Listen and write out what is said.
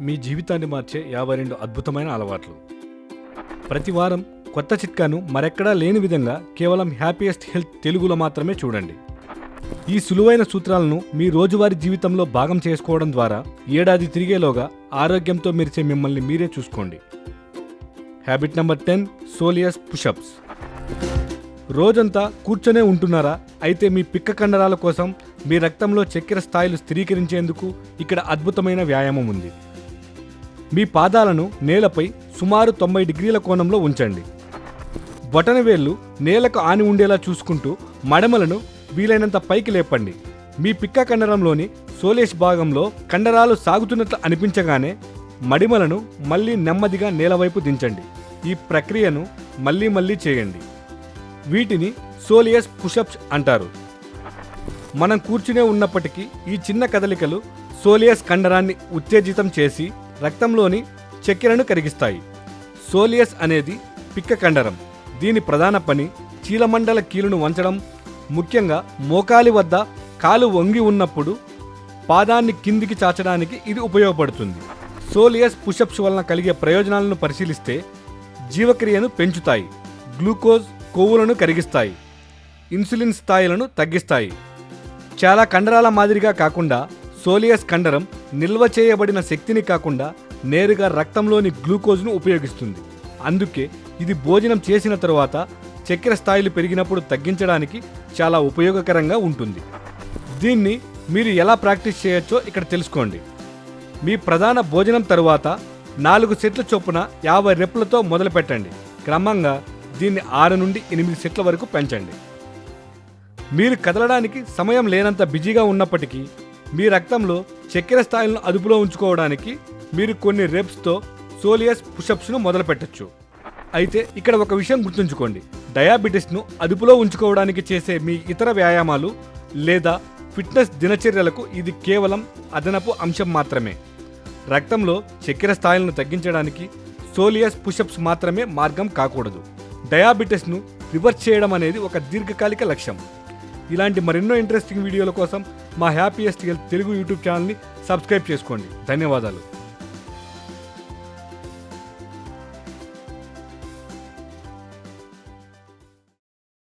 మీ జీవితాన్ని మార్చే యాభై రెండు అద్భుతమైన అలవాట్లు. ప్రతి వారం కొత్త చిట్కాను మరెక్కడా లేని విధంగా కేవలం హ్యాపీయెస్ట్ హెల్త్ తెలుగులో మాత్రమే చూడండి. ఈ సులువైన సూత్రాలను మీ రోజువారీ జీవితంలో భాగం చేసుకోవడం ద్వారా ఏడాది తిరిగేలోగా ఆరోగ్యంతో మెరిచే మిమ్మల్ని మీరే చూసుకోండి. Habit number ten soleus pushups రోజంతా కూర్చొనే ఉంటున్నారా? అయితే మీ పిక్క కండరాల కోసం మీ రక్తంలో చక్కెర స్థాయిలు స్థిరీకరించేందుకు ఇక్కడ అద్భుతమైన వ్యాయామం ఉంది. మీ పాదాలను నేలపై సుమారు తొంభై డిగ్రీల కోణంలో ఉంచండి. బొటనవేళ్ళు నేలకు ఆని ఉండేలా చూసుకుంటూ మడమలను వీలైనంత పైకి లేపండి. మీ పిక్క కండరంలోని సోలేష్ భాగంలో కండరాలు సాగుతున్నట్లు అనిపించగానే మడిమలను మళ్ళీ నెమ్మదిగా నేలవైపు దించండి. ఈ ప్రక్రియను మళ్ళీ మళ్ళీ చేయండి. వీటిని సోలియస్ పుషప్స్ అంటారు. మనం కూర్చునే ఉన్నప్పటికీ ఈ చిన్న కదలికలు సోలియస్ కండరాన్ని ఉత్తేజితం చేసి రక్తంలోని చక్కెరను కరిగిస్తాయి. సోలియస్ అనేది పిక్క కండరం. దీని ప్రధాన పని చీలమండల కీలును వంచడం. ముఖ్యంగా మోకాలి వద్ద కాలు వంగి ఉన్నప్పుడు పాదాన్ని కిందికి చాచడానికి ఇది ఉపయోగపడుతుంది. సోలియస్ పుషప్స్ వలన కలిగే ప్రయోజనాలను పరిశీలిస్తే జీవక్రియను పెంచుతాయి. గ్లూకోజ్ కొవ్వులను కరిగిస్తాయి. ఇన్సులిన్ స్థాయిలను తగ్గిస్తాయి. చాలా కండరాల మాదిరిగా కాకుండా సోలియస్ కండరం నిల్వ చేయబడిన శక్తిని కాకుండా నేరుగా రక్తంలోని గ్లూకోజ్ను ఉపయోగిస్తుంది. అందుకే ఇది భోజనం చేసిన తరువాత చక్కెర స్థాయిలు పెరిగినప్పుడు తగ్గించడానికి చాలా ఉపయోగకరంగా ఉంటుంది. దీన్ని మీరు ఎలా ప్రాక్టీస్ చేయొచ్చో ఇక్కడ తెలుసుకోండి. మీ ప్రధాన భోజనం తరువాత నాలుగు సెట్ల చొప్పున యాభై రెప్పులతో మొదలుపెట్టండి. క్రమంగా దీన్ని ఆరు నుండి ఎనిమిది సెట్ల వరకు పెంచండి. మీరు కదలడానికి సమయం లేనంత బిజీగా ఉన్నప్పటికీ మీ రక్తంలో చక్కెర స్థాయిలను అదుపులో ఉంచుకోవడానికి మీరు కొన్ని రెప్స్తో సోలియస్ పుషప్స్ను మొదలు పెట్టచ్చు అయితే ఇక్కడ ఒక విషయం గుర్తుంచుకోండి. డయాబెటిస్ను అదుపులో ఉంచుకోవడానికి చేసే మీ ఇతర వ్యాయామాలు లేదా ఫిట్నెస్ దినచర్యలకు ఇది కేవలం అదనపు అంశం మాత్రమే. రక్తంలో చక్కెర స్థాయిలను తగ్గించడానికి సోలియస్ పుషప్స్ మాత్రమే మార్గం కాకూడదు. డయాబెటిస్ను రివర్స్ చేయడం అనేది ఒక దీర్ఘకాలిక లక్ష్యం. ఇలాంటి మరెన్నో ఇంట్రెస్టింగ్ వీడియోల కోసం మా హ్యాపీయెస్ట్ హెల్త్ తెలుగు యూట్యూబ్ ఛానల్ని సబ్స్క్రైబ్ చేసుకోండి. ధన్యవాదాలు.